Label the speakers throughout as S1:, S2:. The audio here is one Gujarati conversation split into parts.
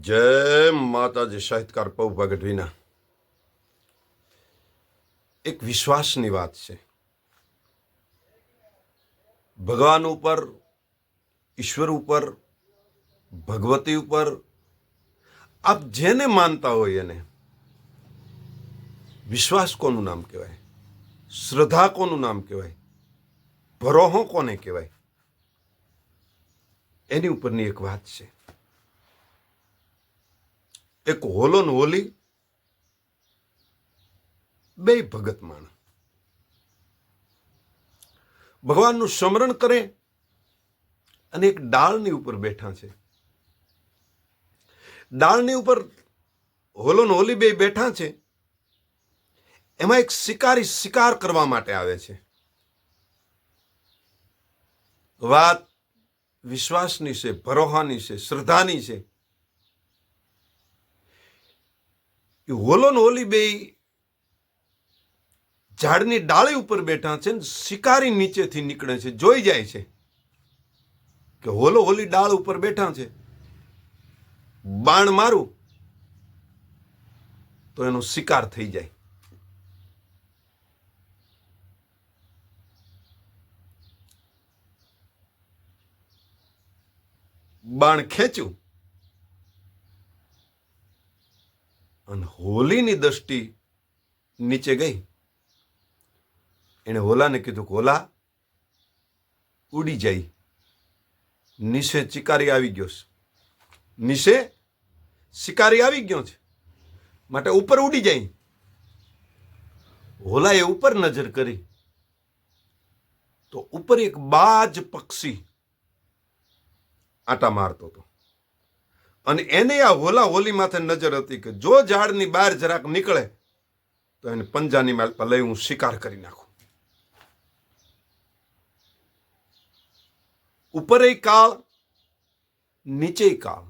S1: જય માતાજી, સાહિત્યકાર પૌ ભગતવીના. એક વિશ્વાસની વાત છે. ભગવાન ઉપર, ઈશ્વર ઉપર, ભગવતી ઉપર, આપ જેને માનતા હોય એને, વિશ્વાસ કોનું નામ કહેવાય? શ્રદ્ધા કોનું નામ કહેવાય? ભરોહો કોને કહેવાય? એની ઉપરની એક વાત છે. એક હોલો હોલી, બે ભગત માણ ભગવાનનું સ્મરણ કરે અને એક ડાળની ઉપર બેઠા છે. ડાળની ઉપર હોલો હોલી બે બેઠા છે. એમાં એક શિકારી શિકાર કરવા માટે આવે છે. વાત વિશ્વાસની છે, ભરોહાની છે, શ્રદ્ધાની છે. એ હોલો ને હોલી બે ઝાડની ડાળી ઉપર બેઠા છે ને શિકારી નીચેથી નીકળે છે, જોઈ જાય છે કે હોલો હોલી ડાળ ઉપર બેઠા છે. બાણ મારું તો એનો શિકાર થઈ જાય. બાણ ખેંચ્યું. અને હોલીની દ્રષ્ટિ નીચે ગઈ. એણે હોલાને કીધું કે, હોલા, ઉડી જાય. નિશે ચિકારી આવી ગયો છે. નિશે શિકારી આવી ગયો છે. માટે ઉપર ઉડી જાય. હોલાએ ઉપર નજર કરી. તો ઉપર એક બાજ પક્ષી આટા મારતો હતો. અને એને આ હોલા હોલી માથે નજર હતી કે જો ઝાડની બહાર જરાક નીકળે, તો એને પંજાની માલ લઈ હું શિકાર કરી નાખું. ઉપરે કાળ નીચે કાળ.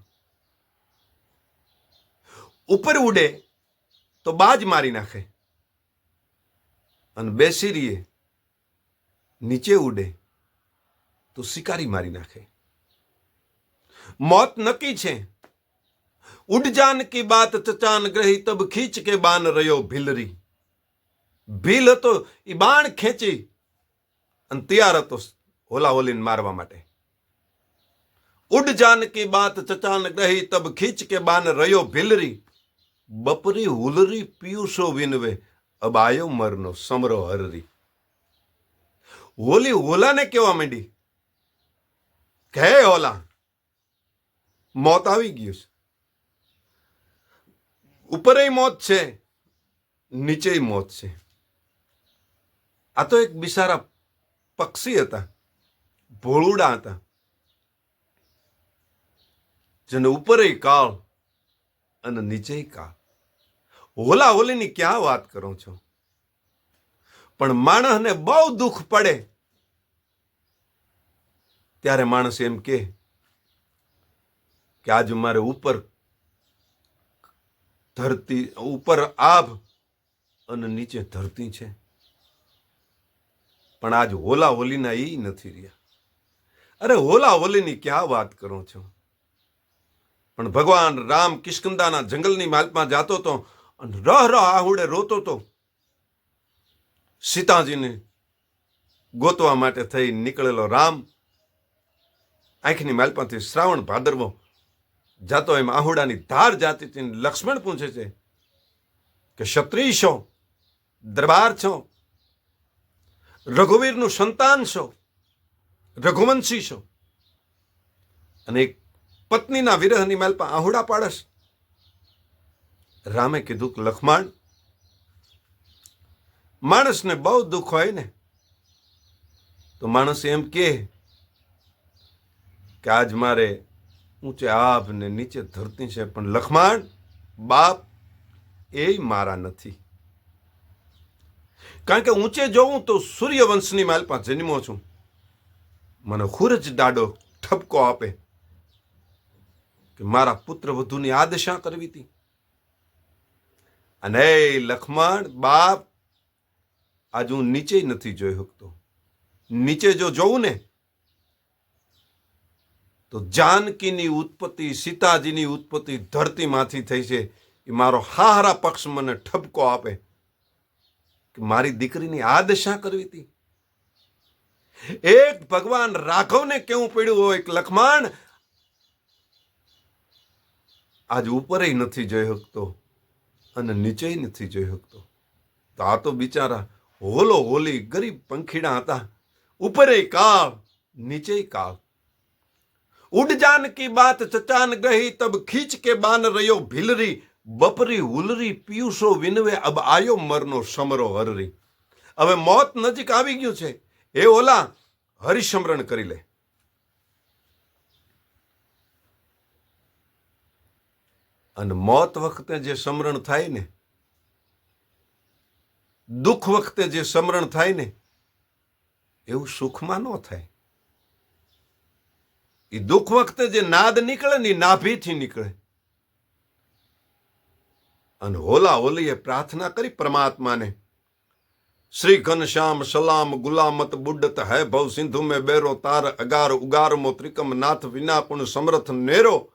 S1: ઉપર ઉડે તો બાજ મારી નાખે અને બેસી રહીએ નીચે ઉડે તો શિકારી મારી નાખે. મોત નક્કી છે. ઉડજાન કી બાત ચચાન ગ્રહી તબ ખીચ કે બાન રહ્યો ભીલરી ભીલ હતો એ બાણ ખેંચી અને તૈયાર હતો હોલા હોલીને મારવા માટે ઉડ જાનકી બાત ચચાન ગ્રહી તબ ખીચ કે બાન રહ્યો ભીલરી બપરી હુલરી પિયુષો વિનવે અબ આયો મરનો સમરો હરરી હોલી હોલાને કેવા માંડી ઘે હોલા મોત આવી ગયું છે ઉપરે મોત છે નીચે મોત છે. આ તો એક બિસારા પક્ષી હતા, ભોળુડા હતા, જેને ઉપરે કાળ અને નીચે કાળ. હોલા હોલીની ક્યાં વાત કરો છો? પણ માણસને બહુ દુઃખ પડે. ત્યારે માણસ એમ કે આજ મારે ઉપર ધરતી ઉપર આભ અને નીચે ધરતી છે. પણ આજ હોલા હોલીના એ નથી રહ્યા. અરે હોલા હોલીની ક્યાં વાત કરો છો? પણ ભગવાન રામ કિષ્કંદાના જંગલની માલમાં જાતો તો અને રહ રહ આહુડે રોતો તો સીતાજીને ગોતવા માટે થઈ નીકળેલો રામ. આંખની માલપાથી શ્રાવણ ભાદરવો જાતો એમ આહુડાની ધાર જાતી હતી લક્ષ્મણ પૂછે છે કે ક્ષત્રિય છો? દરબાર છો? રઘુવીરનું સંતાન છો? રઘુવંશી છો? અને એક પત્નીના વિરહની મેલ પર આહુડા પાડશ. રામે કીધું કે, લખમાણ, માણસને બહુ દુઃખ હોય ને, તો માણસ એમ કે કે, આજ મારે ઊંચે આભ ને નીચે ધરતી છે, પણ લખમાણ, બાપ એ મારા નથી. કારણ કે ઊંચે જોઉં તો સૂર્યવંશની માલપા જન્મો છું. મને ખુરજ દાડો ઠપકો આપે કે મારા પુત્ર વધુની આ કરવી હતી. અને લખમણ, બાપ, આજ હું નીચે નથી જોઈ શકતો. નીચે જો જોઉં ને તો જાનકીની ઉત્પત્તિ, સીતાજીની ઉત્પત્તિ ધરતીમાંથી થઈ છે. એ મારો હારા પક્ષ મને ઠપકો આપે કે મારી દીકરીની આ દશા કરવી હતી? એક ભગવાન રાઘવને કેવું પડ્યું હોય એક લખમાણ, આજ ઉપરે નથી જોઈ શકતો અને નીચે નથી જોઈ શકતો. તો આ તો બિચારા હોલો હોલી ગરીબ પંખીડા હતા. ઉપરે કાળ નીચે કાળ. ઉડ જાન કી બાત ચચાન ગહી તબ ખીચ કે બાન રહ્યો ભીલરી, બપરી હુલરી, પિયુષો વિનવે અબ આયો મરનો સમરો હરરી. હવે મોત નજીક આવી ગયું છે. એ ઓલા હરિસમરણ કરી લે. અને મોત વખતે જે સમરણ થાય ને, દુઃખ વખતે જે સમરણ થાય ને, એવું સુખમાં ન થાય. એ દુઃખ વખતે જે નાદ નીકળે ને નાભીથી નીકળે. અને હોલા હોલીએ પ્રાર્થના કરી પરમાત્માને, શ્રી ઘનશ્યામ સલામ ગુલામત બુડત હૈ ભવ સિંધુ મેં બેરો તાર અગાર ઉગારમો ત્રિકમ નાથ વિના પણ સમર્થ નેરો.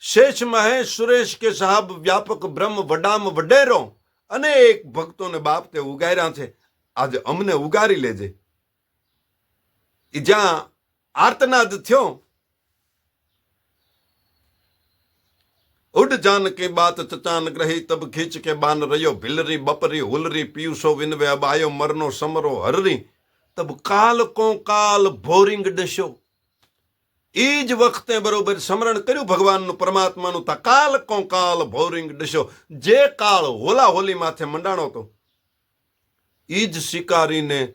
S1: શેષ મહેશ સુરેશ કે સાહબ વ્યાપક બ્રહ્મ વડામ વડેરો. અનેક ભક્તોને બાપ તે ઉગાર્યા છે. આજે અમને ઉગારી લેજે. જ્યાં આર્તનાદ થયો. ઉડ જાન કે બાત ચચાન ગ્રહી તબ ખીચ કે બાન રહ્યો. ભિલરી બપરી હુલરી પિયુસો વિનવે અબ આયો મરનો સમરો હરરી. તબ કાલ કો કાલ ભોરિંગ ડસ્યો. ઈ જ વખતે બરોબર સ્મરણ કર્યું ભગવાનનું પરમાત્માનું તા કાલ કો કાલ ભોરિંગ ડસ્યો. જે કાળ હોલા હોલી માથે મંડાણો હતો. ઈ જ શિકારીને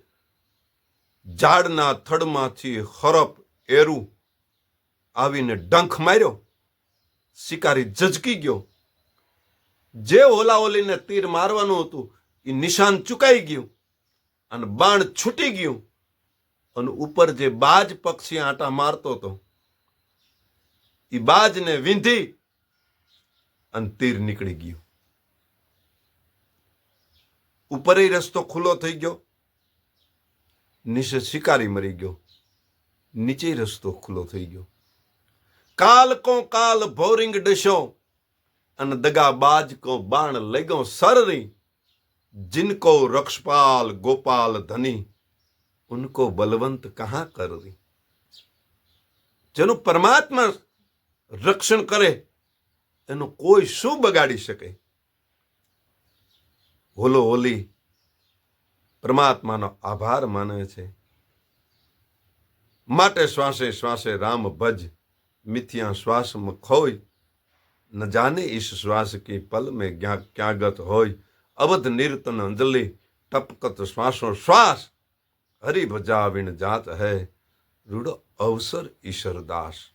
S1: ઝાડના થડમાંથી હરપ એરું આવીને ડંખ માર્યો. શિકારી ઝજકી ગયો. જે ઓલા ઓલીને તીર મારવાનું હતું એ નિશાન ચુકાઈ ગયું અને બાણ છૂટી ગયું. અને ઉપર જે બાજ પક્ષી આંટા મારતો હતો એ બાજને વીંધી અને તીર નીકળી ગયું. ઉપરે રસ્તો ખુલ્લો થઈ ગયો. નિશે શિકારી મરી ગયો. નીચે રસ્તો ખુલ્લો થઈ ગયો. કાલ કો કાલ ભોરિંગ ડશો અને દગાબાજ કો બાણ લઈ ગયો સરરી. જિનકો રક્ષપાલ ગોપાલ ધની. ઉનકો બલવંત કહા કરી જેનું પરમાત્મા રક્ષણ કરે, એનું કોઈ શું બગાડી શકે? હોલો હોલી પરમાત્માનો આભાર માને છે. માટે શ્વાસે શ્વાસે રામ ભજ, મિથ્યા શ્વાસમાં ખોય ન જાને ઈશ શ્વાસ કી પલ में ક્યાં ક્યાં ગત હોય. અવધ નિર્તન અંજલિ, ટપકત શ્વાસો શ્વાસ, હરિ ભજાવિણ જાત હૈ. રૂડો અવસર ઈશ્વરદાસ